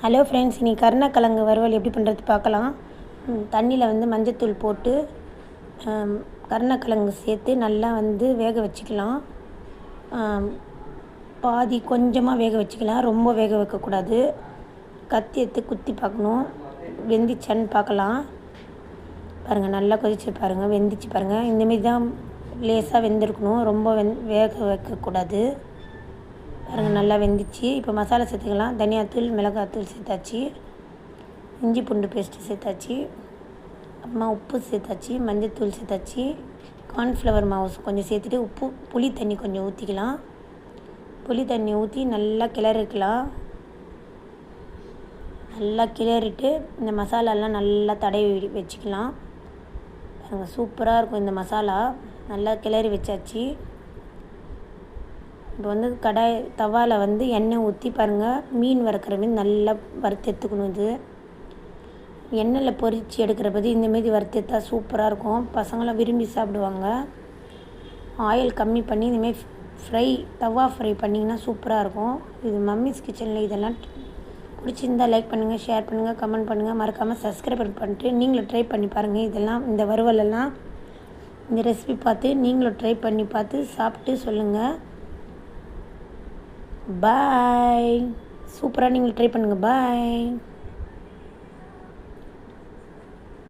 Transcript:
Hello friends இன்றைக்கி கருணக்கிழங்கு வறுவல் எப்படி பண்ணுறது பார்க்கலாம். தண்ணியில் வந்து மஞ்சத்தூள் போட்டு கருணக்கிழங்கு சேர்த்து நல்லா வந்து வேக வச்சுக்கலாம். பாதி கொஞ்சமாக வேக வச்சுக்கலாம். ரொம்ப வேக வைக்கக்கூடாது. கத்தி எடுத்து குத்தி பார்க்கணும். வெந்திச்சான்னு பார்க்கலாம். பாருங்கள் நல்லா கொதிச்சு பாருங்கள் வெந்திச்சு பாருங்கள் இந்தமாரி தான் லேசாக வெந்திருக்கணும். ரொம்ப வெந் வேக வைக்கக்கூடாது. பாருங்கள் நல்லா வெந்துச்சு. இப்போ மசாலா சேர்த்துக்கலாம். தனியாத்தூள் மிளகாத்தூள் சேர்த்தாச்சு. இஞ்சி பூண்டு பேஸ்ட்டு சேர்த்தாச்சு. அப்புறமா உப்பு சேர்த்தாச்சு. மஞ்சத்தூள் சேர்த்தாச்சு. கார்ன்ஃப்ளவர் மாவு கொஞ்சம் சேர்த்துட்டு உப்பு புளி தண்ணி கொஞ்சம் ஊற்றிக்கலாம் புளி தண்ணி ஊற்றி நல்லா கிளறிக்கலாம். நல்லா கிளறிட்டு இந்த மசாலாலாம் நல்லா தடவி வச்சுக்கலாம். பாருங்கள் சூப்பராக இருக்கும் இந்த மசாலா. நல்லா கிளறி வச்சாச்சு. இப்போ வந்து கடாய் தவாவில் வந்து எண்ணெய் ஊற்றி பாருங்கள் மீன் வறுக்கிற மீன் நல்லா வறுத்து எடுத்துக்கணும் இது. எண்ணெயில் பொரித்து எடுக்கிற பதி இந்தமாரி வறுத்து எடுத்தா சூப்பராக இருக்கும். பசங்களாம் விரும்பி சாப்பிடுவாங்க. ஆயில் கம்மி பண்ணி இந்தமாரி ஃப்ரை தவா ஃப்ரை பண்ணிங்கன்னா சூப்பராக இருக்கும். இது மம்மிஸ் கிச்சனில் இதெல்லாம் பிடிச்சிருந்தால் லைக் பண்ணுங்கள் ஷேர் பண்ணுங்கள் கமெண்ட் பண்ணுங்கள் மறக்காமல் சப்ஸ்கிரைப் பண்ணிட்டு நீங்களும் ட்ரை பண்ணி பாருங்கள் இதெல்லாம் இந்த வறுவலெல்லாம் இந்த ரெசிபி பார்த்து நீங்களும் ட்ரை பண்ணி பார்த்து சாப்பிட்டு சொல்லுங்கள் பாய். சூப்பராக நீங்கள் ட்ரை பண்ணுங்கள் பாய்.